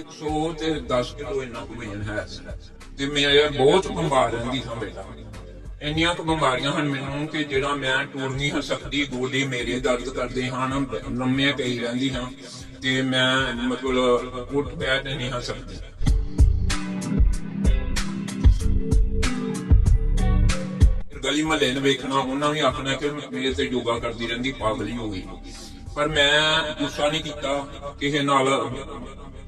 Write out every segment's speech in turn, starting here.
100 ਤੇ 10 ਕਿਲੋ ਇੰਨਾ ਕੁ ਵਜਨ ਹੈ। ਤੇ ਮੈਂ ਬਹੁਤ ਬਿਮਾਰ ਰਹਿੰਦੀ ਹਾਂ ਇੰਨੀਆਂ ਕੁ ਬਿਮਾਰੀਆਂ ਹਨ ਮੈਨੂੰ ਕਿ ਜਿਹੜਾ ਮੈਂ ਟੂਰ ਨਹੀਂ ਹੋ ਸਕਦੀ, ਗੋਡੇ ਮੇਰੇ ਦਰਦ ਕਰਦੇ ਹਨ ਲੰਮੇ ਪਈ ਰਹਿੰਦੀ ਹਾਂ ਤੇ ਮੈਂ ਮਤਲਬ ਉੱਠ ਬੈਠ ਨਹੀਂ ਹੋ ਸਕਦੀ। ਗਲੀ ਮਹੱਲੇ ਨੂੰ ਵੇਖਣਾ, ਉਹਨਾਂ ਵੀ ਆਖਣਾ ਕਿ ਮੇਰੇ ਤੇ ਯੋਗਾ ਕਰਦੀ ਰਹਿੰਦੀ, ਪਾਗਲੀ ਹੋ ਗਈ। ਪਰ ਮੈਂ ਗੁੱਸਾ ਨਹੀਂ ਕੀਤਾ, ਕਿਸੇ ਨਾਲ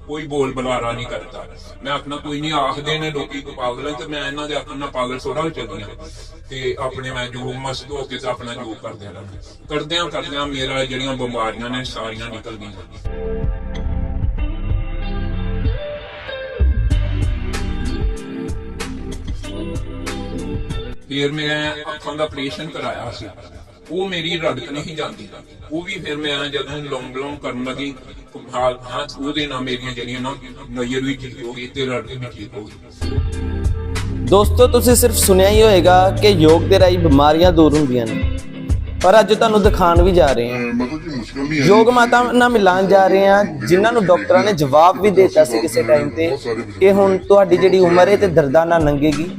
ਕੋਈ ਬੋਲ ਬੁਲਾਰਾ ਨਹੀਂ ਕਰਦਾ। ਮੈਂ ਆਖਣਾ, ਕੋਈ ਨਹੀਂ, ਆਖਦੇ ਨੇ ਲੋਕੀ ਕੋ ਪਾਗਲ ਹੈ ਤੇ ਮੈਂ ਇਹਨਾਂ ਦੇ ਆਖਣਾ ਪਾਗਲ ਥੋੜਾ ਹੋ। ਚੱਲੀਆਂ ਤੇ ਆਪਣੇ ਮੈਂ ਜੋ ਮਸਤ ਹੋ ਕੇ ਆਪਣਾ ਜੋ ਕਰਦੇ ਰਹਿਣਾ ਕਰਦਿਆਂ ਕਰਦਿਆਂ ਮੇਰਾ ਜਿਹੜੀਆਂ ਬਿਮਾਰੀਆਂ ਨੇ, ਸਾਰੀਆਂ ਨਿਕਲ ਗਈਆਂ ਫਿਰ ਮੈਂ ਅੱਖਾਂ ਦਾ ਆਪਰੇਸ਼ਨ ਕਰਾਇਆ ਸੀ। ਉਹ ਮੇਰੀ ਰੜਕ ਨਹੀਂ ਜਾਂਦੀ। ਉਹ ਵੀ ਫਿਰ ਮੈਂ ਜਦੋਂ ਲੌਂਗ ਲੌਂਗ ਕਰਨ ਲੱਗੀ ਹਾਲ ਹਾਂ ਉਹਦੇ ਨਾਲ ਮੇਰੀਆਂ ਜਿਹੜੀਆਂ ਨਾ ਨਜ਼ਰ ਵੀ ਠੀਕ ਹੋ ਗਈ ਤੇ ਰੜਕ ਵੀ ਠੀਕ ਹੋ ਗਈ। ਦੋਸਤੋ ਤੁਸੀਂ ਸਿਰਫ ਸੁਣਿਆ ਹੀ ਹੋਵੇਗਾ ਕਿ ਯੋਗ ਦੇ ਰਾਹੀਂ ਬਿਮਾਰੀਆਂ ਦੂਰ ਹੁੰਦੀਆਂ ਨੇ। ਪਰ ਅੱਜ ਤੁਹਾਨੂੰ ਦਿਖਾਉਣ ਵੀ ਜਾ ਰਹੇ ਹਾਂ। ਮਤਲਬ ਕਿ ਮੁਸ਼ਕਲ ਨਹੀਂ ਹੈ ਯੋਗ ਮਾਤਾ ਨਾਲ ਮਿਲਾਨ ਜਾ ਰਹੇ ਹਾਂ ਜਿਨ੍ਹਾਂ ਨੂੰ ਡਾਕਟਰਾਂ ਨੇ ਜਵਾਬ ਵੀ ਦਿੱਤਾ ਸੀ ਕਿਸੇ ਟਾਈਮ ਤੇ ਕਿ ਹੁਣ ਤੁਹਾਡੀ ਜਿਹੜੀ ਉਮਰ ਹੈ ਤੇ ਦਰਦਾਂ ਨਾਲ ਲੰਘੇਗੀ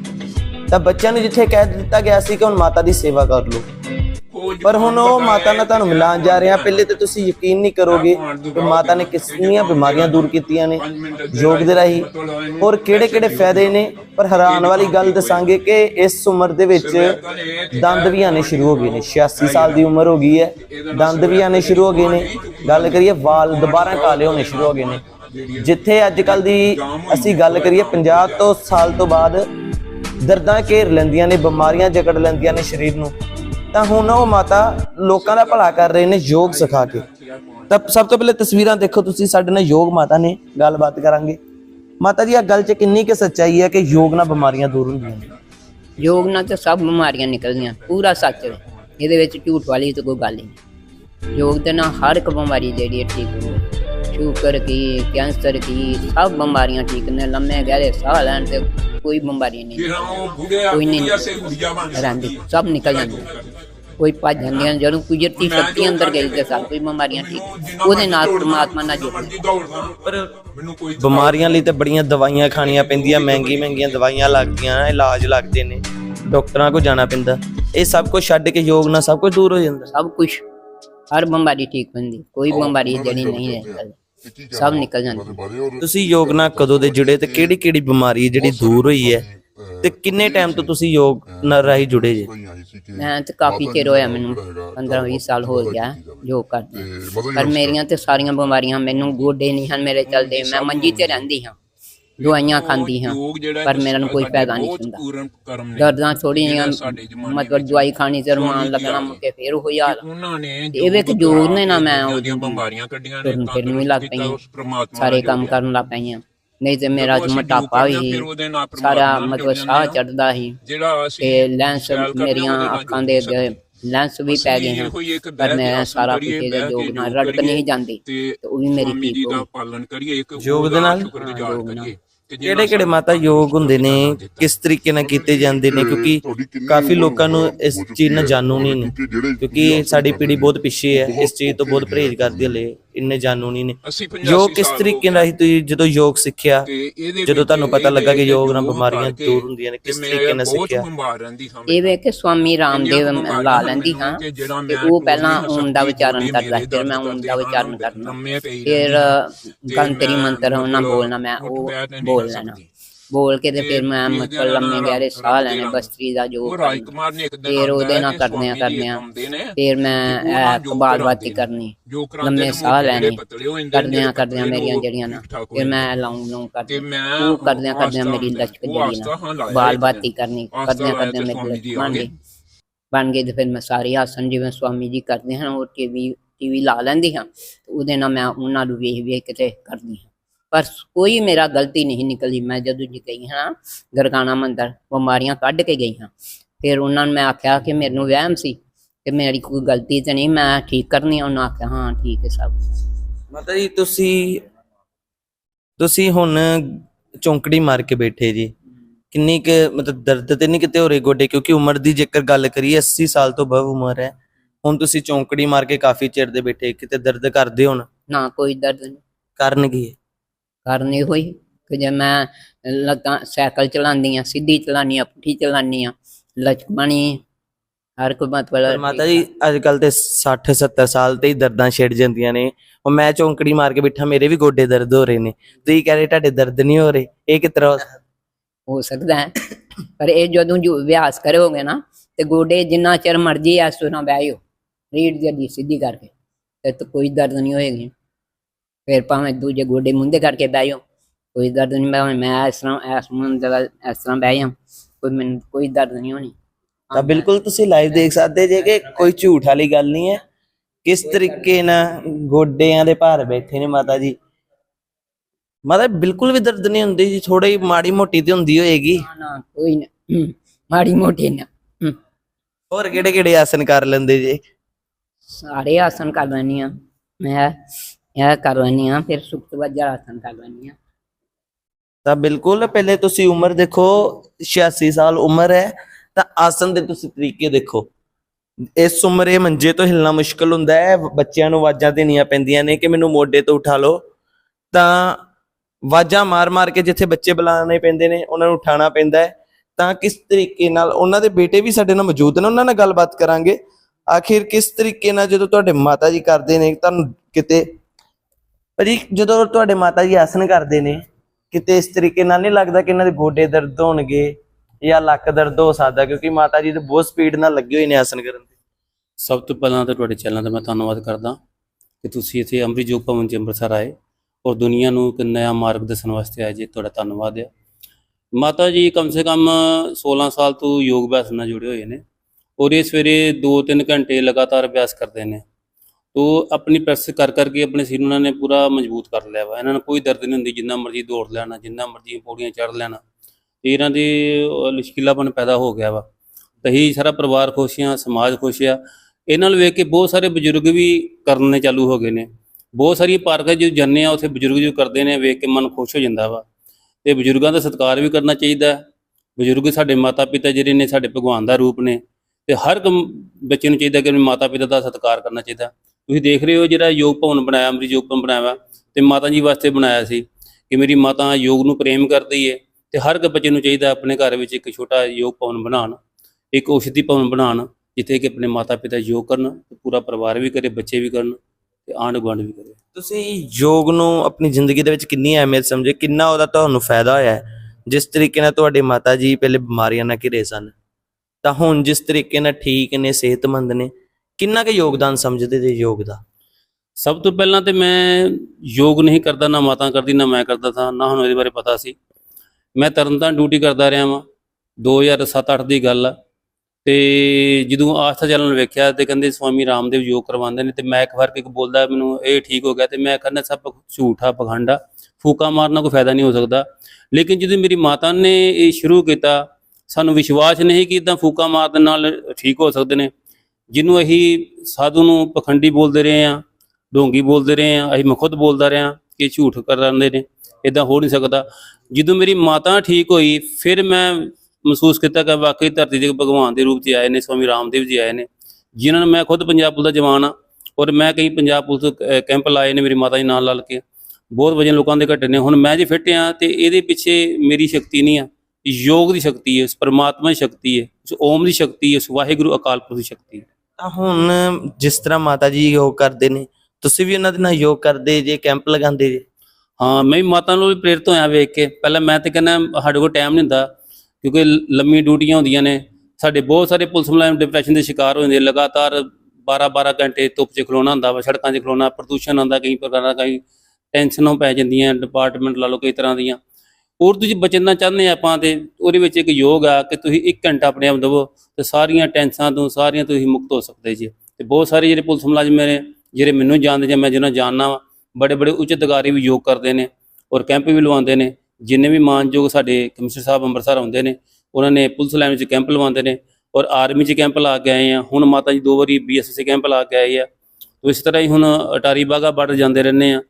ਤਾਂ ਬੱਚਿਆਂ ਨੂੰ ਜਿੱਥੇ ਕਹਿ ਦਿੱਤਾ ਗਿਆ ਸੀ ਕਿ ਹੁਣ ਮਾਤਾ ਦੀ ਸੇਵਾ ਕਰ ਲਓ। ਪਰ ਹੁਣ ਉਹ ਮਾਤਾ ਨਾਲ ਤੁਹਾਨੂੰ ਮਿਲਾਉਣ ਜਾ ਰਹੇ। ਹਾਂ ਪਹਿਲੇ ਤੇ ਤੁਸੀਂ ਯਕੀਨ ਨਹੀਂ ਕਰੋਗੇ ਕਿ ਮਾਤਾ ਨੇ ਕਿੰਨੀਆਂ ਬਿਮਾਰੀਆਂ ਦੂਰ ਕੀਤੀਆਂ ਨੇ, ਯੋਗ ਦੇ ਰਾਹੀਂ। ਔਰ ਕਿਹੜੇ ਕਿਹੜੇ ਫਾਇਦੇ ਨੇ? ਪਰ ਹੈਰਾਨ ਵਾਲੀ ਗੱਲ ਦੱਸਾਂਗੇ ਕਿ ਇਸ ਉਮਰ ਦੇ ਵਿੱਚ ਦੰਦ ਵੀ ਆਣੇ ਸ਼ੁਰੂ ਹੋ ਗਏ ਨੇ। 86 ਸਾਲ ਦੀ ਉਮਰ ਹੋ ਗਈ ਹੈ। ਦੰਦ ਵੀ ਆਣੇ ਸ਼ੁਰੂ ਹੋ ਗਏ ਨੇ। ਗੱਲ ਕਰੀਏ ਵਾਲ ਦੁਬਾਰਾ ਕਾਲੇ ਹੋਣੇ ਸ਼ੁਰੂ ਹੋ ਗਏ ਨੇ। ਜਿੱਥੇ ਅੱਜ ਕੱਲ ਦੀ ਅਸੀਂ ਗੱਲ ਕਰੀਏ 50 ਤੋਂ ਸਾਲ ਤੋਂ ਬਾਅਦ ਦਰਦਾਂ ਘੇਰ ਲੈਂਦੀਆਂ ਨੇ, ਬਿਮਾਰੀਆਂ ਜਕੜ ਲੈਂਦੀਆਂ ਨੇ ਸਰੀਰ ਨੂੰ। ਤਾਂ ਹੁਣ ਉਹ ਮਾਤਾ ਲੋਕਾਂ ਦਾ ਭਲਾ ਕਰ ਰਹੇ ਨੇ ਯੋਗ ਸਿਖਾ ਕੇ। ਤਾਂ ਸਭ ਤੋਂ ਪਹਿਲੇ ਤਸਵੀਰਾਂ ਦੇਖੋ ਤੁਸੀਂ ਸਾਡੇ ਨਾਲ ਯੋਗ ਮਾਤਾ ਨੇ ਗੱਲਬਾਤ ਕਰਾਂਗੇ। ਮਾਤਾ ਜੀ ਆ ਗੱਲ 'ਚ ਕਿੰਨੀ ਕਿ ਸੱਚਾਈ ਹੈ ਕਿ ਯੋਗ ਨਾਲ ਬਿਮਾਰੀਆਂ ਦੂਰ ਹੁੰਦੀਆਂ ਨੇ? ਯੋਗ ਨਾਲ ਤਾਂ ਸਭ ਬਿਮਾਰੀਆਂ ਨਿਕਲਦੀਆਂ ਪੂਰਾ ਸੱਚ। ਹੈ ਇਹਦੇ ਵਿੱਚ ਝੂਠ ਵਾਲੀ ਤਾਂ ਕੋਈ ਗੱਲ ਹੀ ਨਹੀਂ। ਯੋਗ ਦੇ ਨਾਲ ਹਰ ਇੱਕ ਬਿਮਾਰੀ ਜਿਹੜੀ ਹੈ ਠੀਕ ਹੋ। ਸ਼ੂਗਰ ਕੀ ਕੈਂਸਰ ਕੀ ਸਭ ਬਿਮਾਰੀਆਂ ਠੀਕ ਨੇ ਲੰਮੇ ਗਹਿਰੇ ਸਾਹ ਲੈਣ ਤੇ ਕੋਈ ਬਿਮਾਰੀ ਨਹੀਂ। ਕੋਈ ਨਹੀਂ ਰਹਿੰਦੀ ਸਭ ਨਿਕਲ ਜਾਂਦੀ ਕੋਈ ਭੱਜ ਜਾਂਦੀਆਂ ਜਦੋਂ ਕੁਦਰਤੀ ਸ਼ਕਤੀ ਅੰਦਰ ਗਈ ਤੇ ਸਭ ਕੋਈ ਬਿਮਾਰੀਆਂ ਠੀਕ ਉਹਦੇ ਨਾਲ ਪਰਮਾਤਮਾ ਨਾਲ ਜੁੜਨਾ। ਦੌੜਦਾ ਪਰ ਮੈਨੂੰ ਕੋਈ ਬਿਮਾਰੀਆਂ ਲਈ ਤਾਂ ਬੜੀਆਂ ਦਵਾਈਆਂ ਖਾਣੀਆਂ ਪੈਂਦੀਆਂ ਮਹਿੰਗੀ ਮਹਿੰਗੀਆਂ ਦਵਾਈਆਂ ਲੱਗਦੀਆਂ ਇਲਾਜ ਲੱਗਦੇ ਨੇ। ਡਾਕਟਰਾਂ ਕੋਲ ਜਾਣਾ ਪੈਂਦਾ। ਇਹ ਸਭ ਕੁਝ ਛੱਡ ਕੇ ਯੋਗ ਨਾਲ ਸਭ ਕੁਝ ਦੂਰ ਹੋ ਜਾਂਦਾ। ਸਭ ਕੁਝ ਹਰ ਬਿਮਾਰੀ ਠੀਕ ਹੁੰਦੀ ਕੋਈ ਬਿਮਾਰੀ ਜਿਹੜੀ ਨਹੀਂ ਹੈ। ਸਭ ਨਿਕਲ ਜਾਂਦੀ। ਤੁਸੀਂ ਯੋਗ ਨਾਲ ਕਦੋਂ ਦੇ ਜੁੜੇ ਤੇ ਕਿਹੜੀ ਕਿਹੜੀ ਬਿਮਾਰੀ ਜਿਹੜੀ ਦੂਰ ਹੋਈ ਹੈ ਤੇ ਕਿੰਨੇ ਟਾਈਮ ਤੋਂ ਤੁਸੀਂ ਯੋਗ ਨਾਲ ਰਾਹੀਂ ਜੁੜੇ ਜੇ? ਮੈਂ ਤੇ ਕਾਫੀ ਚਿਰ ਹੋਇਆ ਮੈਨੂੰ। 15 20 ਸਾਲ ਹੋ ਗਿਆ ਯੋਗ ਕਰਦੇ ਪਰ ਮੇਰੀਆਂ ਤੇ ਸਾਰੀਆਂ ਬਿਮਾਰੀਆਂ ਮੈਨੂੰ ਗੋਡੇ ਨਹੀਂ ਹਨ ਮੇਰੇ ਚੱਲਦੇ ਮੈਂ ਮੰਜੀ ਤੇ ਰਹਿੰਦੀ ਹਾਂ ਦਵਾਈਆਂ ਖਾਂਦੀ ਹਾਂ ਪਰ ਮੇਰਾ ਨੂੰ ਕੋਈ ਫਾਇਦਾ ਨਹੀਂ ਹੁੰਦਾ। ਦਰਦਾਂ ਥੋੜੀਆਂ ਮਤਲਬ ਦਵਾਈ ਖਾਣੀ ਤੇ ਰਮਾਨ ਲੱਗਣਾ ਮੁੱਕੇ ਫੇਰ ਉਹ ਨੇ ਇਹ ਵੇਖ ਜੋਰ ਨੇ ਨਾ ਮੈਂ ਉਹਦੀਆਂ ਬਿਮਾਰੀਆਂ ਕੱਢੀਆਂ ਨੇ ਵੀ ਲੱਗ ਪਈਆਂ। ਸਾਰੇ ਕੰਮ ਕਰਨ ਲੱਗ ਪਈਆਂ। ਨਹੀਂ ਤੇ ਮੇਰਾ ਮੋਟਾਪਾ ਵੀ ਫਿਰ ਉਹਦੇ ਨਾਲ ਸਾਰਾ ਮਤਲਬ ਸਾਹ ਚੜਦਾ ਸੀ ਜਿਹੜਾ ਅਸੀਂ ਤੇ ਲੈਂਸ ਮੇਰੀਆਂ ਅੱਖਾਂ ਦੇ ਅੱਗੇ ਲੈਂਸ ਵੀ ਪੈ ਗਏ ਹਨ ਪਰ ਮੈਂ ਸਾਰਾ ਕੁਝ ਇਹਦੇ ਯੋਗ ਨਾਲ ਰੜਕ ਨਹੀਂ ਜਾਂਦੀ ਤੇ ਉਹ ਵੀ ਮੇਰੀ ਠੀਕ ਹੋ ਦਾ ਪਾਲਣ ਕਰੀਏ ਇੱਕ ਯੋਗ ਦੇ ਨਾਲ? ਕਿਹੜੇ ਕਿਹੜੇ ਮਾਤਾ ਯੋਗ ਹੁੰਦੇ ਨੇ? ਕਿਸ ਤਰੀਕੇ ਨਾਲ ਕੀਤੇ ਜਾਂਦੇ ਨੇ? ਕਿਉਂਕਿ ਕਾਫੀ ਲੋਕਾਂ ਨੂੰ ਇਸ ਚੀਜ਼ ਨਾਲ ਜਾਣੂ ਨਹੀਂ ਨੇ। ਕਿਉਂਕਿ ਸਾਡੀ ਪੀੜ੍ਹੀ ਬਹੁਤ ਪਿੱਛੇ ਹੈ ਇਸ ਚੀਜ਼ ਤੋਂ ਬਹੁਤ ਪਰਹੇਜ਼ ਕਰਦੀ ਹਲੇ। ਇੰਨੇ ਜਾਣੂ ਨਹੀਂ ਨੇ। ਅਸੀਂ ਯੋਗ ਕਿਸ ਤਰੀਕੇ ਨਾਲ ਹੀ ਤੁਸੀਂ ਜਦੋਂ ਯੋਗ ਸਿੱਖਿਆ? ਤੇ ਇਹਦੇ ਜਦੋਂ ਵਿੱਚ ਤੁਹਾਨੂੰ ਪਤਾ ਲੱਗਾ ਕਿ ਯੋਗ ਨਾਲ ਬਿਮਾਰੀਆਂ ਦੂਰ ਹੁੰਦੀਆਂ ਨੇ ਕਿਸ ਤੇ ਮੈਂ ਤਰੀਕੇ ਨਾਲ ਬਹੁਤ ਸਿੱਖਿਆ? ਬਿਮਾਰ ਰਹਿੰਦੀ ਹਾਂ ਇਹ ਵੇਖ ਕੇ ਸਵਾਮੀ ਰਾਮਦੇਵ ਲਾ ਲੈਂਦੀ ਹਾਂ। ਜਿਹੜਾ ਤੇ ਮੈਂ ਉਹ ਪਹਿਲਾਂ ਓਮ ਦਾ ਵਿਚਾਰਨ ਕਰਦਾ ਮੇਰੇ ਫਿਰ ਮੈਂ ਓਮ ਦਾ ਕਰਦੇ ਵਿਚਾਰਨ ਕਰਨਾ। ਫਿਰ। ਗੰਤਰੀ ਮੰਤਰ ਉਹਨਾਂ ਬੋਲਣਾ ਮੈਂ ਉਹ ਬੋਲ ਲੈਣਾ। ਸਕਦੀ। ਬੋਲ ਕੇ ਤੇ ਫਿਰ ਮੈਂ ਤੇ ਮਤਲਬ ਲੰਮੇ ਗਹਿਰੇ ਸਾਹ ਲੈਣੇ ਬਸਤਰੀ ਦਾ ਜੋ ਫਿਰ ਉਹਦੇ ਨਾਲ ਕਰਦਿਆਂ ਕਰਦਿਆਂ ਫਿਰ ਮੈਂ ਤੇ ਕਬਾਲਵਾਤੀ ਕਰਨੀ ਲੰਮੇ ਸਾਹ ਲੈਣੇ ਕਰਦਿਆਂ ਕਰਦਿਆਂ ਮੇਰੀਆਂ ਜਿਹੜੀਆਂ ਨਾ ਫਿਰ ਮੈਂ। ਲਾਉਂ ਲਾਉਂ ਤੇ ਕਰਦੀ ਉਹ ਕਰਦਿਆਂ ਕਰਦਿਆਂ ਮੇਰੀ ਉਹ ਜਿਹੜੀ ਨਾ ਦਿਨ। ਕਰਨੀ ਕਰਦਿਆਂ ਕਰਦਿਆਂ ਤੇ ਮੇਰੀ ਜੀ ਬਣ ਗਈ। ਬਣ ਗਏ ਤੇ ਫਿਰ ਮੈਂ ਸਾਰੇ ਆਸਨ ਜਿਵੇਂ ਸਵਾਮੀ ਜੀ ਕਰਦੇ ਹਨ ਉਹ ਟੀਵੀ ਟੀਵੀ ਲਾ ਲੈਂਦੀ ਹਾਂ ਤੇ ਉਹਦੇ ਨਾਲ ਮੈਂ ਉਹਨਾਂ ਨੂੰ ਵੇਖ ਵੇਖ ਕੇ ਤੇ ਕਰਦੀ ਹਾਂ ਪਰ ਕੋਈ ਮੇਰਾ ਗਲਤੀ ਨਹੀਂ ਨਿਕਲੀ। ਮੈਂ ਜਦੋਂ ਜੀ ਗਈ ਹਾਂ ਗਰਗਾਣਾ ਮੰਦਰ ਬਿਮਾਰੀਆਂ ਕੱਢ ਕੇ ਗਈ ਹਾਂ। ਫਿਰ ਉਹਨਾਂ ਨੂੰ ਮੈਂ ਆਖਿਆ ਕਿ ਮੈਨੂੰ ਵਹਿਮ ਸੀ ਕਿ ਮੇਰੀ ਕੋਈ ਗਲਤੀ ਤੇ ਨਹੀਂ ਮੈਂ ਠੀਕ ਕਰਨੀ ਆ। ਉਹਨਾਂ ਆਖਿਆ ਹਾਂ ਠੀਕ ਹੈ ਸਭ। ਮਾਤਾ ਜੀ ਤੁਸੀਂ ਤੁਸੀਂ ਹੁਣ ਚੌਂਕੜੀ ਮਾਰ ਕੇ ਬੈਠੇ ਜੀ। ਕਿੰਨੀ ਕੁ ਮਤਲਬ ਦਰਦ ਤੇ ਨਹੀਂ ਕਿਤੇ ਹੋ ਰਹੀ ਗੋਡੇ? ਕਿਉਂਕਿ ਉਮਰ ਦੀ ਜੇਕਰ ਗੱਲ ਕਰੀਏ 80 ਸਾਲ ਤੋਂ ਬਹੁ ਉਮਰ ਹੈ। ਹੁਣ ਤੁਸੀਂ ਚੌਂਕੜੀ ਮਾਰ ਕੇ ਕਾਫੀ ਚਿਰ ਦੇ ਬੈਠੇ ਕਿਤੇ ਦਰਦ ਕਰਦੇ ਹੋਣ ਨਾ ਕੋਈ ਦਰਦ ਨਹੀਂ। ਕਾਰਨ ਕੀ ਹੈ? ਕਰਨੀ ਹੋਈ ਕਿ ਜੇ ਮੈਂ ਲੱਤਾਂ ਸਾਈਕਲ ਚਲਾਉਂਦੀ ਆ ਸਿੱਧੀ ਚਲਾਨੀ ਆ ਪੁੱਠੀ ਚਲਾਨੀ ਆ ਲਚਕਣੀ ਹਰ ਕੋਈ ਮਤਲਬ ਮਾਤਾ ਜੀ ਅੱਜ ਕੱਲ ਤੇ 60 70 ਸਾਲ ਤੇ ਹੀ ਦਰਦਾਂ ਛਿੜ ਜਾਂਦੀਆਂ ਨੇ। ਉਹ ਮੈਂ ਚੌਂਕੜੀ ਮਾਰ ਕੇ ਬਿਠਾ ਮੇਰੇ ਵੀ ਗੋਡੇ ਦਰਦ ਹੋ ਰਹੇ ਨੇ। ਤੁਸੀਂ ਕਹਿ ਰਹੇ ਤੁਹਾਡੇ ਦਰਦ ਨਹੀਂ ਹੋ ਰਹੇ। ਇਹ ਕਿਸ ਤਰ੍ਹਾਂ ਹੋ ਸਕਦਾ ਹੈ। ਪਰ ਇਹ ਜਦੋਂ ਜੋ ਅਭਿਆਸ ਕਰੋਗੇ ਨਾ ਤੇ ਗੋਡੇ ਜਿੰਨਾ ਚਿਰ ਮਰਜ਼ੀ ਐਸ ਤਰ੍ਹਾਂ ਬਹਿਓ ਰੀੜ ਦੀ ਸਿੱਧੀ ਕਰਕੇ ਤਾਂ ਕੋਈ ਦਰਦ ਨਹੀਂ ਹੋਏਗੀ। ਫਿਰ ਭਾਵੇਂ ਦੂਜੇ ਗੋਡੇ ਮੁੰਦੇ ਕਰਕੇ ਬਹਿਓ ਕੋਈ ਦਰਦ ਨਹੀਂ ਭਾਵੇਂ ਮੈਂ ਇਸ ਤਰ੍ਹਾਂ ਇਸ ਮੁੰਦੇ ਇਸ ਤਰ੍ਹਾਂ ਬਹਿ ਜਾਂ ਕੋਈ ਮੈਨੂੰ ਕੋਈ ਦਰਦ ਨਹੀਂ ਹੋਣੀ। ਤਾਂ ਬਿਲਕੁਲ ਤੁਸੀਂ ਲਾਈਵ ਦੇਖ ਸਕਦੇ ਜੇ ਕਿ ਕੋਈ ਝੂਠ ਵਾਲੀ ਗੱਲ ਨਹੀਂ ਹੈ। ਕਿਸ ਤਰੀਕੇ ਨਾਲ ਗੋਡਿਆਂ ਦੇ ਭਾਰ ਬੈਠੇ ਨੇ ਮਾਤਾ ਜੀ? ਮਾਤਾ ਬਿਲਕੁਲ ਵੀ ਦਰਦ ਨਹੀਂ ਹੁੰਦੀ ਜੀ ਥੋੜੀ ਮਾੜੀ ਮੋਟੀ ਤੇ ਹੁੰਦੀ ਹੋਏਗੀ। ਨਾ ਕੋਈ ਨਾ ਮਾੜੀ ਮੋਟੀ ਨਾ ਹੋਰ ਕਿਹੜੇ ਕਿਹੜੇ ਆਸਨ ਕਰ ਲੈਂਦੇ ਜੀ? ਸਾਰੇ ਆਸਨ ਕਰ ਲੈਣੀ ਆ ਮੈਂ ਇਹ ਕਰ ਆ ਫਿਰ ਸੁਖਤ ਵਜਰ ਆਸਨ ਕਰ ਆ ਤਾਂ ਬਿਲਕੁਲ, ਪਹਿਲੇ ਤੁਸੀਂ ਉਮਰ ਦੇਖੋ 86 ਸਾਲ ਉਮਰ ਹੈ, ਤਾਂ ਆਸਨ ਦੇ ਤੁਸੀਂ ਤਰੀਕੇ ਦੇਖੋ। ਇਸ ਉਮਰੇ ਮੰਜੇ ਤੋਂ ਹਿਲਣਾ ਮੁਸ਼ਕਲ ਹੁੰਦਾ ਹੈ, ਬੱਚਿਆਂ ਨੂੰ ਆਵਾਜ਼ਾਂ ਦੇਣੀਆਂ ਪੈਂਦੀਆਂ ਨੇ ਕਿ ਮੈਨੂੰ ਮੋਢੇ ਤੋਂ ਉਠਾ ਲਓ। ਤਾਂ ਆਵਾਜ਼ਾਂ ਮਾਰ-ਮਾਰ ਕੇ ਜਿੱਥੇ ਬੱਚੇ ਬੁਲਾਣੇ ਪੈਂਦੇ ਨੇ, ਉਹਨਾਂ ਨੂੰ ਉਠਾਉਣਾ ਪੈਂਦਾ ਹੈ। ਤਾਂ ਕਿਸ ਤਰੀਕੇ ਨਾਲ, ਉਹਨਾਂ ਦੇ ਬੇਟੇ ਵੀ ਸਾਡੇ ਨਾਲ ਮੌਜੂਦ ਨੇ, ਉਹਨਾਂ ਨਾਲ ਗੱਲਬਾਤ ਕਰਾਂਗੇ। ਆਖਿਰ ਕਿਸ ਤਰੀਕੇ ਨਾਲ ਜਦੋਂ ਤੁਹਾਡੇ ਮਾਤਾ ਜੀ ਕਰਦੇ ਨੇ, ਤੁਹਾਨੂੰ ਕਿਤੇ ਭਾਜੀ ਜਦੋਂ ਤੁਹਾਡੇ ਮਾਤਾ ਜੀ ਆਸਨ ਕਰਦੇ ਨੇ, ਕਿਤੇ ਇਸ ਤਰੀਕੇ ਨਾਲ ਨਹੀਂ ਲੱਗਦਾ ਕਿ ਇਹਨਾਂ ਦੇ ਗੋਡੇ ਦਰਦ ਹੋਣਗੇ ਜਾਂ ਲੱਕ ਦਰਦ ਹੋ ਸਕਦਾ, ਕਿਉਂਕਿ ਮਾਤਾ ਜੀ ਤੇ ਬਹੁਤ ਸਪੀਡ ਨਾਲ ਲੱਗੇ ਹੋਏ ਨੇ ਆਸਨ ਕਰਨ ਤੇ। ਸਭ ਤੋਂ ਪਹਿਲਾਂ ਤਾਂ ਤੁਹਾਡੇ ਚੈਨਲ ਦਾ ਮੈਂ ਧੰਨਵਾਦ ਕਰਦਾ ਕਿ ਤੁਸੀਂ ਇੱਥੇ ਅੰਮ੍ਰਿਤ ਯੋਗ ਭਵਨ ਚ ਅੰਮ੍ਰਿਤਸਰ ਆਏ ਔਰ ਦੁਨੀਆ ਨੂੰ ਇੱਕ ਨਵਾਂ ਮਾਰਗ ਦੱਸਣ ਵਾਸਤੇ ਆਏ ਜੀ, ਤੁਹਾਡਾ ਧੰਨਵਾਦ ਹੈ। ਮਾਤਾ ਜੀ ਕਮ ਸੇ ਕਮ 16 ਸਾਲ ਤੋਂ ਯੋਗ ਅਭਿਆਸ ਨਾਲ ਜੁੜੇ ਹੋਏ ਨੇ ਔਰ ਇਹ ਸਵੇਰੇ 2-3 ਘੰਟੇ ਲਗਾਤਾਰ ਅਭਿਆਸ ਕਰਦੇ ਨੇ। ਤੋ ਆਪਣੀ ਪ੍ਰੈਸ ਕਰ ਕਰਕੇ ਆਪਣੇ ਸਿਰ ਉਹਨਾਂ ਨੇ ਪੂਰਾ ਮਜ਼ਬੂਤ ਕਰ ਲਿਆ ਵਾ। ਇਹਨਾਂ ਨੂੰ ਕੋਈ ਦਰਦ ਨਹੀਂ ਹੁੰਦੀ ਜਿੰਨਾ ਮਰਜ਼ੀ ਦੌੜ ਲੈਣਾ ਜਿੰਨਾ ਮਰਜ਼ੀ ਪੌੜੀਆਂ ਚੜ੍ਹ ਲੈਣਾ। ਤੇ ਇਹਨਾਂ ਦੀ ਅਹ, ਪੈਦਾ ਹੋ ਗਿਆ ਵਾ। ਤਹੀ ਸਾਰਾ ਪਰਿਵਾਰ ਖੁਸ਼ ਆ ਸਮਾਜ ਖੁਸ਼ ਆ। ਇਹਨਾਂ ਨੂੰ ਵੇਖ ਕੇ ਬਹੁਤ ਸਾਰੇ ਬਜ਼ੁਰਗ ਵੀ ਕਰਨੇ ਚਾਲੂ ਹੋ ਗਏ ਨੇ। ਬਹੁਤ ਸਾਰੀ ਪਾਰਕਾਂ 'ਚ ਜਾਂਦੇ ਆ ਉੱਥੇ ਬਜ਼ੁਰਗ ਜੋ ਕਰਦੇ ਨੇ ਵੇਖ ਕੇ ਮਨ ਖੁਸ਼ ਹੋ ਜਾਂਦਾ ਵਾ। ਤੇ ਬਜ਼ੁਰਗਾਂ ਦਾ ਸਤਿਕਾਰ ਵੀ ਕਰਨਾ ਚਾਹੀਦਾ। ਬਜ਼ੁਰਗ ਸਾਡੇ ਮਾਤਾ ਪਿਤਾ ਜਿਹੜੇ ਨੇ ਸਾਡੇ ਭਗਵਾਨ ਦਾ ਰੂਪ ਨੇ। ਤੇ ਹਰ ਇੱਕ ਬੱਚੇ ਨੂੰ ਚਾਹੀਦਾ ਕਿ ਆਪਣੇ ਮਾਤਾ ਪਿਤਾ ਦਾ ਸਤਿਕਾਰ ਕਰਨਾ ਚਾਹੀਦਾ। ਤੁਸੀਂ ਦੇਖ ਰਹੇ ਹੋ ਜਿਹੜਾ ਯੋਗ ਭਵਨ ਬਣਾਇਆ, ਅੰਮ੍ਰਿਤ ਯੋਗ ਭਵਨ ਬਣਾਇਆ ਵਾ ਤੇ ਮਾਤਾ ਜੀ ਵਾਸਤੇ ਬਣਾਇਆ ਸੀ ਕਿ ਮੇਰੀ ਮਾਤਾ ਯੋਗ ਨੂੰ ਪ੍ਰੇਮ ਕਰਦੀ ਏ ਤੇ ਹਰ ਇੱਕ ਬੱਚੇ ਨੂੰ ਚਾਹੀਦਾ ਆਪਣੇ ਘਰ ਵਿੱਚ ਇੱਕ ਛੋਟਾ ਯੋਗ ਭਵਨ ਬਣਾਉਣ, ਇੱਕ ਔਸ਼ਧੀ ਭਵਨ ਬਣਾਉਣ, ਜਿੱਥੇ ਕਿ ਆਪਣੇ ਮਾਤਾ ਪਿਤਾ ਯੋਗ ਕਰਨ ਤੇ ਪੂਰਾ ਪਰਿਵਾਰ ਵੀ ਕਰੇ, ਬੱਚੇ ਵੀ ਕਰਨ ਤੇ ਆਂਢ ਗੁਆਂਢ ਵੀ ਕਰੇ। ਤੁਸੀਂ ਯੋਗ ਨੂੰ ਆਪਣੀ ਜ਼ਿੰਦਗੀ ਦੇ ਵਿੱਚ ਕਿੰਨੀ ਅਹਿਮੀਅਤ ਸਮਝੇ? ਕਿੰਨਾ ਉਹਦਾ ਤੁਹਾਨੂੰ ਫਾਇਦਾ ਹੋਇਆ ਜਿਸ ਤਰੀਕੇ ਨਾਲ ਤੁਹਾਡੇ ਮਾਤਾ ਜੀ ਪਹਿਲੇ ਬਿਮਾਰੀਆਂ ਨਾਲ ਘਿਰੇ ਸਨ, ਤਾਂ ਹੁਣ ਜਿਸ ਤਰੀਕੇ ਨਾਲ ਠੀਕ ਨੇ, ਸਿਹਤਮੰਦ ਨੇ ਕਿੰਨਾ ਕੁ ਯੋਗਦਾਨ ਸਮਝਦੇ ਜੇ ਯੋਗ ਦਾ? ਸਭ ਤੋਂ ਪਹਿਲਾਂ ਤੇ ਮੈਂ ਯੋਗ ਨਹੀਂ ਕਰਦਾ, ਨਾ ਮਾਤਾ ਕਰਦੀ, ਨਾ ਮੈਂ ਕਰਦਾ ਸਾਂ ਨਾ ਹੁਣ ਇਹਦੇ ਬਾਰੇ ਪਤਾ ਸੀ। ਮੈਂ ਤਰਨਤਾਰਨ ਡਿਊਟੀ ਕਰਦਾ ਰਿਹਾ ਵਾਂ 2007-8 ਦੀ ਗੱਲ ਆ। ਤੇ ਜਦੋਂ ਆਸਥਾ ਚੈਨਲ ਵੇਖਿਆ ਤੇ ਕਹਿੰਦੇ ਸਵਾਮੀ ਰਾਮਦੇਵ ਯੋਗ ਕਰਵਾਉਂਦੇ ਨੇ, ਤੇ ਮੈਂ ਇੱਕ ਵਾਰ ਇੱਕ ਬੋਲਦਾ, ਮੈਨੂੰ ਇਹ ਠੀਕ ਹੋ ਗਿਆ ਤੇ ਮੈਂ ਕਹਿੰਦਾ ਸਭ ਝੂਠਾ ਪਖੰਡਾ ਫੂਕਾ ਮਾਰਨਾ ਕੋਈ ਫਾਇਦਾ ਨਹੀਂ ਹੋ ਸਕਦਾ। ਲੇਕਿਨ ਜਦੋਂ ਮੇਰੀ ਮਾਤਾ ਨੇ ਇਹ ਸ਼ੁਰੂ ਕੀਤਾ, ਸਾਨੂੰ ਵਿਸ਼ਵਾਸ ਨਹੀਂ ਕਿ ਇਦਾਂ ਫੂਕਾ ਮਾਰਨ ਨਾਲ ਠੀਕ ਹੋ ਸਕਦੇ ਨੇ। ਜਿਹਨੂੰ ਅਸੀਂ ਸਾਧੂ ਨੂੰ ਪਖੰਡੀ ਬੋਲਦੇ ਰਹੇ ਆ ਢੋਂਗੀ ਬੋਲਦੇ ਰਹੇ ਆ ਅਸੀਂ ਮੈਂ ਖੁਦ ਬੋਲਦਾ ਰਿਹਾ ਕਿ ਝੂਠ ਕਰਦੇ ਨੇ ਇਦਾਂ ਹੋ ਨਹੀਂ ਸਕਦਾ। ਜਦੋਂ ਮੇਰੀ ਮਾਤਾ ਠੀਕ ਹੋਈ, ਫਿਰ ਮੈਂ ਮਹਿਸੂਸ ਕੀਤਾ ਕਿ ਵਾਕਈ ਧਰਤੀ ਦੇ ਭਗਵਾਨ ਦੇ ਰੂਪ 'ਚ ਆਏ ਨੇ, ਸਵਾਮੀ ਰਾਮਦੇਵ ਜੀ ਆਏ ਨੇ, ਜਿਨ੍ਹਾਂ ਨੂੰ ਮੈਂ ਖੁਦ ਪੰਜਾਬ ਪੁਲਿਸ ਦਾ ਜਵਾਨ ਆ ਔਰ ਮੈਂ ਕਈ ਪੰਜਾਬ ਪੁਲਿਸ ਕੈਂਪ ਲਾਏ ਨੇ ਮੇਰੀ ਮਾਤਾ ਜੀ ਨਾਲ ਲਾ ਕੇ। ਬਹੁਤ ਵਜਨ ਲੋਕਾਂ ਦੇ ਘਟੇ ਨੇ। ਹੁਣ ਮੈਂ ਜੇ ਫਿੱਟ ਆ ਤੇ ਇਹਦੇ ਪਿੱਛੇ ਮੇਰੀ ਸ਼ਕਤੀ ਨਹੀਂ ਆ। ਯੋਗ ਦੀ ਸ਼ਕਤੀ ਹੈ ਉਸ ਪਰਮਾਤਮਾ ਦੀ ਸ਼ਕਤੀ ਹੈ, ਉਸ ਓਮ ਦੀ ਸ਼ਕਤੀ ਹੈ, ਉਸ ਵਾਹਿਗੁਰੂ ਅਕਾਲ ਪੁਰਖ ਦੀ ਸ਼ਕਤੀ ਹੈ। ਤਾਂ ਹੁਣ ਜਿਸ ਤਰ੍ਹਾਂ ਮਾਤਾ ਜੀ ਯੋਗ ਕਰਦੇ ਨੇ, ਤੁਸੀਂ ਵੀ ਉਹਨਾਂ ਦੇ ਨਾਲ ਯੋਗ ਕਰਦੇ ਜੇ, ਕੈਂਪ ਲਗਾਉਂਦੇ ਜੇ? ਹਾਂ, ਮੈਂ ਵੀ ਮਾਤਾ ਨੂੰ ਵੀ ਪ੍ਰੇਰਿਤ ਹੋਇਆ ਵੇਖ ਕੇ। ਪਹਿਲਾਂ ਮੈਂ ਤੇ ਕਹਿੰਦਾ, ਸਾਡੇ ਕੋਲ ਟਾਈਮ ਨਹੀਂ ਹੁੰਦਾ, ਕਿਉਂਕਿ ਲੰਮੀ ਡਿਊਟੀਆਂ ਹੁੰਦੀਆਂ ਨੇ। ਸਾਡੇ ਬਹੁਤ ਸਾਰੇ ਪੁਲਿਸ ਮੁਲਾਜ਼ਮ ਡਿਪਰੈਸ਼ਨ ਦੇ ਸ਼ਿਕਾਰ ਹੋ ਜਾਂਦੇ ਲਗਾਤਾਰ 12-12 ਘੰਟੇ ਧੁੱਪ 'ਚ ਖਲੋਣਾ ਹੁੰਦਾ ਵਾ, ਸੜਕਾਂ 'ਚ ਖਲੋਣਾ, ਪ੍ਰਦੂਸ਼ਣ ਆਉਂਦਾ, ਕਈ ਪ੍ਰਕਾਰ ਦਾ, ਕਈ ਟੈਨਸ਼ਨਾਂ ਪੈ ਜਾਂਦੀਆਂ ਡਿਪਾਰਟਮੈਂਟ ਲਾ ਲਓ, ਕਈ ਤਰ੍ਹਾਂ ਦੀਆਂ। ਹੋਰ ਤੁਸੀਂ ਬਚਣਾ ਚਾਹੁੰਦੇ ਆਪਾਂ ਤੇ, ਉਹਦੇ ਵਿੱਚ ਇੱਕ ਯੋਗ ਆ ਕਿ ਤੁਸੀਂ 1 ਘੰਟਾ ਆਪਣੇ ਆਪ ਦੇਵੋ ਤੇ ਸਾਰੀਆਂ ਟੈਨਸ਼ਨਾਂ ਤੋਂ, ਸਾਰੀਆਂ ਤੁਸੀਂ ਮੁਕਤ ਹੋ ਸਕਦੇ ਜੀ। ਤੇ ਬਹੁਤ ਸਾਰੇ ਜਿਹੜੇ ਪੁਲਿਸ ਮੁਲਾਜ਼ਮ ਨੇ ਜਿਹੜੇ ਮੈਨੂੰ ਜਾਣਦੇ ਜਾਂ ਮੈਂ ਜਿਹਨਾਂ ਨੂੰ ਜਾਣਦਾ ਵਾ, ਬੜੇ ਬੜੇ ਉੱਚ ਅਧਿਕਾਰੀ ਵੀ ਯੋਗ ਕਰਦੇ ਨੇ ਔਰ ਕੈਂਪ ਵੀ ਲਵਾਉਂਦੇ ਨੇ। ਜਿੰਨੇ ਵੀ ਮਾਨਯੋਗ ਸਾਡੇ ਕਮਿਸ਼ਨਰ ਸਾਹਿਬ ਅੰਮ੍ਰਿਤਸਰ ਆਉਂਦੇ ਨੇ, ਉਹਨਾਂ ਨੇ ਪੁਲਿਸ ਲਾਈਨ ਵਿੱਚ ਕੈਂਪ ਲਵਾਉਂਦੇ ਨੇ ਔਰ ਆਰਮੀ 'ਚ ਕੈਂਪ ਲਾ ਕੇ ਆਏ ਆ। ਹੁਣ ਮਾਤਾ ਜੀ ਦੋ ਵਾਰੀ ਬੀਐਸਐਸ ਕੈਂਪ ਲਾ ਕੇ ਆਏ ਆ। ਤੋ ਇਸ ਤਰ੍ਹਾਂ ਹੀ ਹੁਣ ਅਟਾਰੀ ਬਾਗਾ ਬਾਰਡਰ ਜਾਂਦੇ ਰਹਿੰਦੇ ਆ।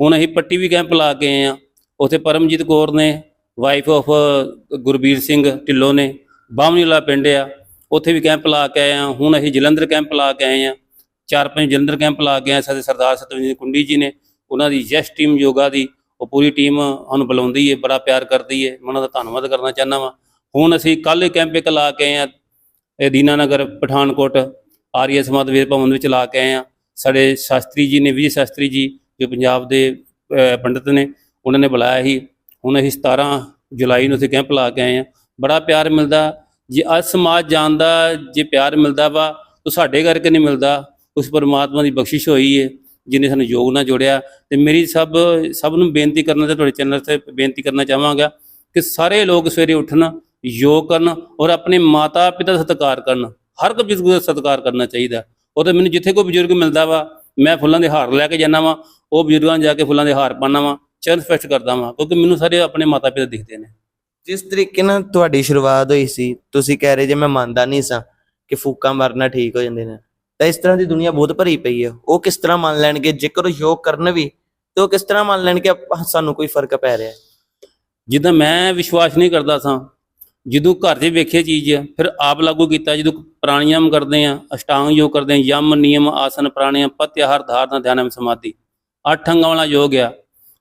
ਹੁਣ ਅਸੀਂ ਪੱਟੀ ਵੀ ਕੈਂਪ ਲਾ ਕੇ ਆਏ ਆ। ਉੱਥੇ ਪਰਮਜੀਤ ਕੌਰ ਨੇ ਵਾਈਫ ਆਫ ਗੁਰਬੀਰ ਸਿੰਘ ਢਿੱਲੋਂ ਨੇ ਬਾਹਮਣੀਲਾ ਪਿੰਡ ਆ। ਉੱਥੇ ਵੀ ਕੈਂਪ ਲਾ ਕੇ ਆਏ ਆ ਹੁਣ ਅਸੀਂ ਜਲੰਧਰ ਕੈਂਪ ਲਾ ਕੇ ਆਏ ਆ ਚਾਰ ਪੰਜ ਜਲੰਧਰ ਕੈਂਪ ਲਾ ਕੇ ਆਏ ਸਾਡੇ ਸਰਦਾਰ ਸਤਵਿੰਦਰ ਕੁੰਡੀ ਜੀ ਨੇ। ਉਹਨਾਂ ਦੀ ਜੈਸ ਟੀਮ ਯੋਗਾ ਦੀ ਉਹ ਪੂਰੀ ਟੀਮ ਸਾਨੂੰ ਬੁਲਾਉਂਦੀ ਹੈ ਬੜਾ ਪਿਆਰ ਕਰਦੀ ਹੈ ਮੈਂ ਉਹਨਾਂ ਦਾ ਧੰਨਵਾਦ ਕਰਨਾ ਚਾਹੁੰਦਾ ਵਾਂ। ਹੁਣ ਅਸੀਂ ਕੱਲ੍ਹ ਹੀ ਕੈਂਪ ਇੱਕ ਲਾ ਕੇ ਆਏ ਆ ਇਹ ਦੀਨਾਨਗਰ ਪਠਾਨਕੋਟ ਆਰੀਆ ਸਮਾਜ ਵੇਦ ਭਵਨ ਵਿੱਚ ਲਾ ਕੇ ਆਏ ਆ ਸਾਡੇ ਸ਼ਾਸਤਰੀ ਜੀ ਨੇ ਵਿਜੇ ਸ਼ਾਸਤਰੀ ਜੀ ਜੋ ਪੰਜਾਬ ਦੇ ਅਹ, ਪੰਡਿਤ ਨੇ ਉਹਨਾਂ ਨੇ ਬੁਲਾਇਆ ਸੀ। ਹੁਣ ਅਸੀਂ 17 ਜੁਲਾਈ ਨੂੰ ਅਸੀਂ ਕੈਂਪ ਲਾ ਕੇ ਆਏ ਆ ਬੜਾ ਪਿਆਰ ਮਿਲਦਾ। ਜੇ ਅੱਜ ਸਮਾਜ ਜਾਣਦਾ, ਜੇ ਪਿਆਰ ਮਿਲਦਾ ਵਾ, ਤਾਂ ਸਾਡੇ ਕਰਕੇ ਨਹੀਂ ਮਿਲਦਾ? ਉਸ ਪਰਮਾਤਮਾ ਦੀ ਬਖਸ਼ਿਸ਼ ਹੋਈ ਹੈ ਜਿਨੇ ਸਾਨੂੰ ਯੋਗ ਨਾਲ ਜੋੜਿਆ। ਤੇ ਮੇਰੀ ਸਭ ਸਭ ਨੂੰ ਬੇਨਤੀ ਕਰਨਾ ਤੇ ਤੁਹਾਡੇ ਚੈਨਲ ਤੇ ਬੇਨਤੀ ਕਰਨਾ ਚਾਹਾਂਗਾ ਕਿ ਸਾਰੇ ਲੋਕ ਸਵੇਰੇ ਉੱਠਣ, ਯੋਗ ਕਰਨ ਔਰ ਆਪਣੇ ਮਾਤਾ ਪਿਤਾ ਦਾ ਸਤਿਕਾਰ ਕਰਨ। ਹਰ ਇੱਕ ਬਜ਼ੁਰਗ ਦਾ ਸਤਿਕਾਰ ਕਰਨਾ ਚਾਹੀਦਾ। ਉਹ ਤੇ ਮੈਨੂੰ ਜਿੱਥੇ ਕੋਈ ਬਜ਼ੁਰਗ ਮਿਲਦਾ ਵਾ, ਮੈਂ ਫੁੱਲਾਂ ਦੇ ਹਾਰ ਲੈ ਕੇ ਜਾਂਦਾ ਵਾਂ। ਉਹ ਬਜ਼ੁਰਗਾਂ ਜਾ ਕੇ ਫੁੱਲਾਂ ਦੇ ਹਾਰ ਪਾਉਂਦਾ ਵਾਂ। ਚਰਨ ਸਪੈਸ਼ਟ ਕਰਦਾ ਵਾਂ ਕਿਉਂਕਿ ਮੈਨੂੰ ਸਾਰੇ ਆਪਣੇ ਮਾਤਾ ਪਿਤਾ ਦਿਖਦੇ ਨੇ। ਜਿਸ ਤਰੀਕੇ ਨਾਲ ਤੁਹਾਡੀ ਸ਼ੁਰੂਆਤ ਹੋਈ ਸੀ ਤੁਸੀਂ ਕਹਿ ਰਹੇ ਜੇ ਮੈਂ ਮੰਨਦਾ ਨਹੀਂ ਸਾਂ ਕਿ ਫੂਕਾਂ ਮਾਰਨਾ ਠੀਕ ਹੋ ਜਾਂਦੇ ਨੇ ਤਾਂ ਇਸ ਤਰ੍ਹਾਂ ਦੀ ਦੁਨੀਆ ਬਹੁਤ ਭਰੀ ਪਈ ਹੈ ਉਹ ਕਿਸ ਤਰ੍ਹਾਂ ਮੰਨ ਲੈਣਗੇ? ਜੇਕਰ ਉਹ ਯੋਗ ਕਰਨ ਵੀ ਤੇ ਉਹ ਕਿਸ ਤਰ੍ਹਾਂ ਮੰਨ ਲੈਣਗੇ? ਸਾਨੂੰ ਕੋਈ ਫ਼ਰਕ ਪੈ ਰਿਹਾ। ਹੈ ਜਿੱਦਾਂ ਮੈਂ ਵਿਸ਼ਵਾਸ ਨਹੀਂ ਕਰਦਾ ਸਾਂ ਜਦੋਂ ਘਰ 'ਚ ਵੇਖੇ ਚੀਜ਼ ਫਿਰ ਆਪ ਲਾਗੂ ਕੀਤਾ ਜਦੋਂ ਪ੍ਰਾਣਾਯਾਮ ਕਰਦੇ ਆ ਅਸ਼ਟਾਂਗ ਯੋਗ ਕਰਦੇ ਆ ਯਮ ਨਿਯਮ ਆਸਨ ਪ੍ਰਾਣਾਯਾਮ ਪ੍ਰਤਿਆਹਾਰ ਧਾਰਨਾ ਧਿਆਨ ਸਮਾਧੀ ਅੱਠ ਅੰਗਾਂ ਵਾਲਾ ਯੋਗ ਆ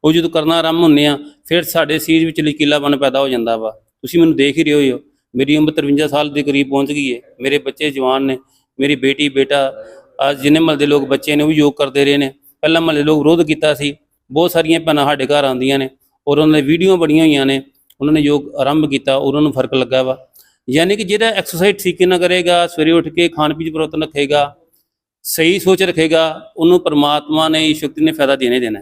ਉਹ ਜਦੋਂ ਕਰਨਾ ਆਰੰਭ ਹੁੰਨੇ ਆ, ਫਿਰ ਸਾਡੇ ਸਰੀਰ ਵਿੱਚ ਲਕੀਲਾਪਨ ਪੈਦਾ ਹੋ ਜਾਂਦਾ ਵਾ। ਤੁਸੀਂ ਮੈਨੂੰ ਦੇਖ ਹੀ ਰਹੇ ਹੋ, ਮੇਰੀ ਉਮਰ 53 ਸਾਲ ਦੇ ਕਰੀਬ ਪਹੁੰਚ ਗਈ ਹੈ। ਮੇਰੇ ਬੱਚੇ ਜਵਾਨ ਨੇ, ਮੇਰੀ ਬੇਟੀ, ਬੇਟਾ ਅੱਜ ਜਿੰਨੇ ਮਹੱਲੇ ਦੇ ਲੋਕ ਬੱਚੇ ਨੇ, ਉਹ ਵੀ ਯੋਗ ਕਰਦੇ ਰਹੇ ਨੇ। ਪਹਿਲਾਂ ਮਹੱਲੇ ਲੋਕ ਵਿਰੋਧ ਕੀਤਾ ਸੀ, ਬਹੁਤ ਸਾਰੀਆਂ ਭੈਣਾਂ ਸਾਡੇ ਘਰ ਆਉਂਦੀਆਂ ਨੇ ਔਰ ਉਹਨਾਂ ਦੇ ਵੀਡੀਓ ਬਣੀਆਂ ਹੋਈਆਂ ਨੇ, ਉਹਨਾਂ ਨੇ ਯੋਗ ਆਰੰਭ ਕੀਤਾ ਉਹਨਾਂ ਨੂੰ ਫ਼ਰਕ ਲੱਗਾ ਵਾ। ਯਾਨੀ ਕਿ ਜਿਹੜਾ ਐਕਸਰਸਾਈਜ਼ ਠੀਕ ਨਾਲ ਕਰੇਗਾ, ਸਵੇਰੇ ਉੱਠ ਕੇ ਖਾਣ ਪੀਣ 'ਚ ਰੱਖੇਗਾ, ਸਹੀ ਸੋਚ ਰੱਖੇਗਾ, ਉਹਨੂੰ ਪਰਮਾਤਮਾ ਨੇ, ਸ਼ਕਤੀ ਨੇ ਫਾਇਦਾ ਦੇਣੇ ਦੇਣਾ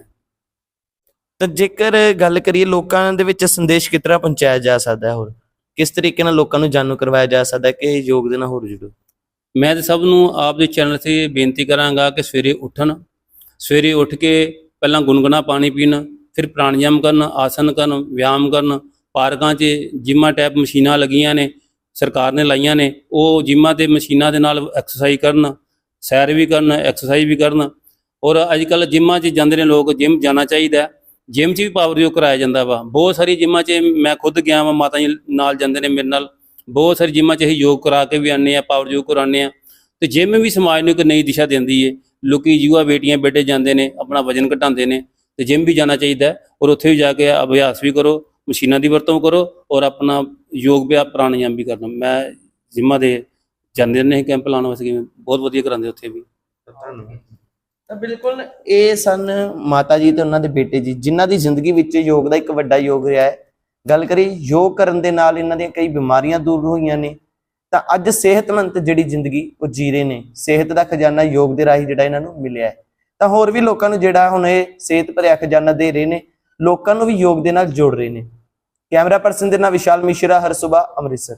ਤਾਂ ਜੇਕਰ ਗੱਲ ਕਰੀਏ ਲੋਕਾਂ ਦੇ ਵਿੱਚ ਸੰਦੇਸ਼ ਕਿਸ ਤਰ੍ਹਾਂ ਪਹੁੰਚਾਇਆ ਜਾ ਸਕਦਾ ਹੈ ਹੋਰ? ਕਿਸ ਤਰੀਕੇ ਨਾਲ ਲੋਕਾਂ ਨੂੰ ਜਾਣੂ ਕਰਵਾਇਆ ਜਾ ਸਕਦਾ ਹੈ ਕਿ ਇਹ ਯੋਗ ਦੇ ਨਾਲ ਹੋਰ ਜੁੜੋ ਮੈਂ ਤੇ ਸਭ ਨੂੰ ਆਪ ਦੇ ਚੈਨਲ ਤੇ ਬੇਨਤੀ ਕਰਾਂਗਾ ਕਿ ਸਵੇਰੇ ਉੱਠਣ, ਸਵੇਰੇ ਉੱਠ ਕੇ ਪਹਿਲਾਂ ਗੁਨਗੁਣਾ ਪਾਣੀ ਪੀਣ, ਫਿਰ ਪ੍ਰਾਣਾਯਾਮ ਕਰਨ, ਆਸਨ ਕਰਨ, ਵਿਆਮ ਕਰਨ, ਪਾਰਕਾਂ 'ਚ ਜਿਮਾਂ ਟੈਪ ਮਸ਼ੀਨਾਂ ਲੱਗੀਆਂ ਨੇ, ਸਰਕਾਰ ਨੇ ਲਾਈਆਂ ਨੇ, ਉਹ ਜਿਮਾਂ ਤੇ ਮਸ਼ੀਨਾਂ ਦੇ ਨਾਲ ਐਕਸਰਸਾਈਜ਼ ਕਰਨ, ਸੈਰ ਵੀ ਕਰਨ, ਐਕਸਰਸਾਈਜ਼ ਵੀ ਕਰਨ। ਔਰ ਅੱਜ ਕੱਲ ਜਿਮਾਂ 'ਚ ਜਾਂਦੇ ਨੇ ਲੋਕ, ਜਿਮ ਜਾਣਾ ਚਾਹੀਦਾ ਜਿਮ 'ਚ ਵੀ ਪਾਵਰ ਯੋਗ ਕਰਾਇਆ ਜਾਂਦਾ ਵਾ, ਬਹੁਤ ਸਾਰੀ ਜਿਮਾਂ 'ਚ ਮੈਂ ਖੁਦ ਗਿਆ ਵਾਂ, ਮਾਤਾ ਜੀ ਨਾਲ ਜਾਂਦੇ ਨੇ ਮੇਰੇ ਨਾਲ, ਬਹੁਤ ਸਾਰੀ ਜਿਮਾਂ 'ਚ ਅਸੀਂ ਯੋਗ ਕਰਾ ਕੇ ਵੀ ਆਉਂਦੇ ਆ ਪਾਵਰ ਯੋਗ ਕਰਾਉਂਦੇ ਆ। ਤੇ ਜਿਮ ਵੀ ਸਮਾਜ ਨੂੰ ਇੱਕ ਨਈ ਦਿਸ਼ਾ ਦਿੰਦੀ ਏ, ਲੋਕੀ ਯੁਵਾ ਬੇਟੀਆਂ ਬੇਟੇ ਜਾਂਦੇ ਨੇ, ਆਪਣਾ ਵਜਨ ਘਟਾਉਂਦੇ ਨੇ, ਤੇ ਜਿਮ ਵੀ ਜਾਣਾ ਚਾਹੀਦਾ ਔਰ ਉੱਥੇ ਵੀ ਜਾ ਕੇ ਅਭਿਆਸ ਵੀ ਕਰੋ, ਮਸ਼ੀਨਾਂ ਦੀ ਵਰਤੋਂ ਕਰੋ, ਔਰ ਆਪਣਾ ਯੋਗ ਵੀ ਪ੍ਰਾਣਾਯਾਮ ਵੀ ਕਰਨਾ। ਮੈਂ ਜਿਮਾਂ ਦੇ ਜਾਂਦੇ ਨੇ ਕੈਂਪ ਲਾਉਣ ਵਾਸਤੇ ਬਹੁਤ ਵਧੀਆ ਕਰਾਉਂਦੇ ਉੱਥੇ ਵੀ। ਧੰਨਵਾਦ। ਤਾਂ ਬਿਲਕੁਲ ਇਹ ਸਨ ਮਾਤਾ ਜੀ ਤੇ ਉਹਨਾਂ ਦੇ ਬੇਟੇ ਜੀ, ਜਿਨ੍ਹਾਂ ਦੀ ਜ਼ਿੰਦਗੀ ਵਿੱਚ ਯੋਗ ਦਾ ਇੱਕ ਵੱਡਾ ਯੋਗ ਰਿਹਾ ਹੈ। ਗੱਲ ਕਰੀ ਯੋਗ ਕਰਨ ਦੇ ਨਾਲ ਇਹਨਾਂ ਦੀਆਂ ਕਈ ਬਿਮਾਰੀਆਂ ਦੂਰ ਹੋਈਆਂ ਨੇ। ਤਾਂ ਅੱਜ ਸਿਹਤਮੰਦ ਜਿਹੜੀ ਜ਼ਿੰਦਗੀ, ਉਹ ਜੀ ਰਹੇ ਨੇ। ਸਿਹਤ ਦਾ ਖਜ਼ਾਨਾ ਯੋਗ ਦੇ ਰਾਹੀਂ ਜਿਹੜਾ ਇਹਨਾਂ ਨੂੰ ਮਿਲਿਆ ਹੈ। ਤਾਂ ਹੋਰ ਵੀ ਲੋਕਾਂ ਨੂੰ ਜਿਹੜਾ ਹੁਣ ਇਹ ਸਿਹਤ ਭਰਿਆ ਖਜ਼ਾਨਾ ਦੇ ਰਹੇ ਨੇ, ਲੋਕਾਂ ਨੂੰ ਵੀ ਯੋਗ ਦੇ ਨਾਲ ਜੋੜ ਰਹੇ ਨੇ। ਕੈਮਰਾ ਪਰਸਨ ਦੇ ਨਾਲ ਵਿਸ਼ਾਲ ਮਿਸ਼ਰਾ, ਹਰ ਸੁਬਾ ਅੰਮ੍ਰਿਤਸਰ।